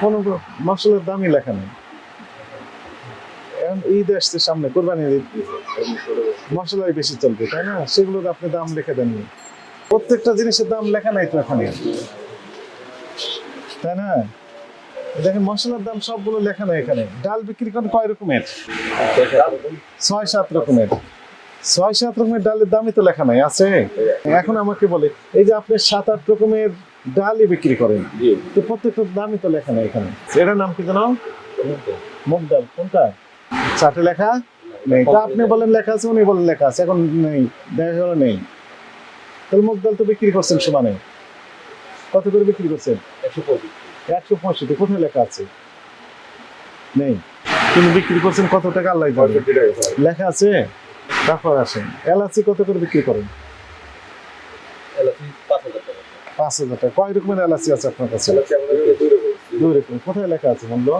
কোনো মশলার দামই লেখা নেই। এখন ঈদ আসছে সামনে কোরবানির ঈদ মশলাই বেশি চলবে, তাই না? সেগুলোর আপনি দাম লিখে দেননি প্রত্যেকটা জিনিসের দাম লেখা নাই তো এখানে। তাই না? দেখেন মশলার দাম সবগুলো লেখা নাই এখানে। ডাল বিক্রি করেন কয় রকমের? ছয় সাত রকমের। ছয় সাত রকমের ডালের দামই তো লেখা নাই, আছে? এখন আমাকে বলে, এই যে আপনি সাত আট রকমের ডালই বিক্রি করেন। তো প্রত্যেকটা দামই তো লেখা নাই এখানে। এটার নাম কি জানো? মুগ ডাল কোনটা? চাটে লেখা নেই। তা আপনি বলেন লেখা আছে উনি বলেন লেখা আছে এখন নেই দেখা গেল নেই। তাহলে মুগ ডাল তো বিক্রি করছেন সমানে। কত করে বিক্রি করছেন? একশো পঁয়ষট্টি। কোথায় লেখা আছে? নেই। তিনি বিক্রি করছেন কত টাকা আল্লাহ জানে। লেখা আছে? তারপর আসেন। এলাচি কত করে বিক্রি করেন? পাঁচ হাজার টাকা। কয় রকমের এলাচি আছে আপনার কাছে? দুই রকম কোথায় লেখা আছে বলল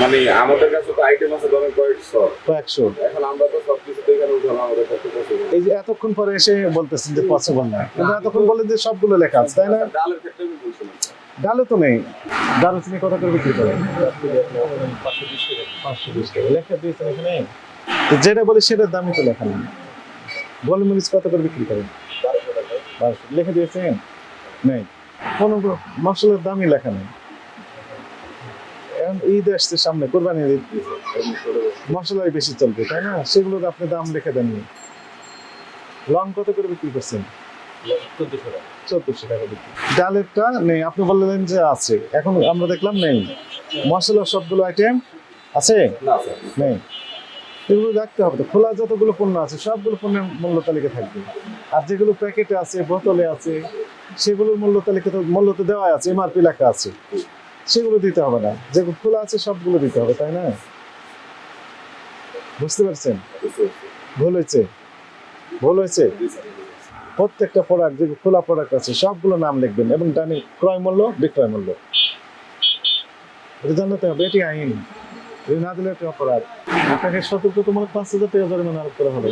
মানে আমাদের কাছে তো আইটেম আছে ধরেন কয়েকশো। কয়েকশো। এখন আমরা তো সবকিছু তো এখানে উঠানো আমাদের পক্ষে এই যে এতক্ষণ পরে এসে বলতেছেন যে পসিবল না। কিন্তু এতক্ষণ বলেন যে সবগুলো লেখা আছে তাই না? ডালের ক্ষেত্রে আমি বলছিলাম ডালে তো নেই। দারুচিনি কত করে বিক্রি করেন? পাঁচশো বিশ টাকা। লেখা দিয়েছেন এখানে? তো যেটা বলি সেটার দামই তো লেখা নেই। গোলমরিচ কত করে বিক্রি করেন? বারোশো। লিখে দিয়েছেন? নেই। কোনো মশলার দামই লেখা নেই। এখন ঈদ আসছে সামনে কোরবানির ঈদ মশলাই বেশি চলবে তাই না? সেগুলোর আপনি দাম লিখে দেননি লং কত করে বিক্রি করছেন? চোদ্দশো টাকা। বিক্রি। ডালেরটা নেই আপনি বললেন যে আছে। এখন আমরা দেখলাম নেই। মশলা সবগুলো আইটেম আছে? নেই। এগুলো রাখতে হবে খোলা যতগুলো পণ্য আছে সবগুলো পণ্যের মূল্য তালিকা থাকবে। আর যেগুলো প্যাকেটে আছে বোতলে আছে সেগুলোর মূল্য তালিকা তো মূল্য তো দেওয়া আছে এমআরপি লেখা আছে। সেগুলো দিতে হবে না। যেগুলো খোলা আছে, সবগুলো দিতে হবে, তাই না? বুঝতে পারছেন? ভুল হয়েছে? ভুল হয়েছে? প্রত্যেকটা প্রোডাক্ট যে খোলা প্রোডাক্ট আছে, সবগুলো নাম লিখবেন এবং ডানি ক্রয় মূল্য, বিক্রয় মূল্য। এটা জানাতে হবে, এটি আইন। না দিলে এটি অপরাধ। আপনাকে সতর্কতামূলক পাঁচ হাজার টাকা জরিমানা আরোপ করা হবে।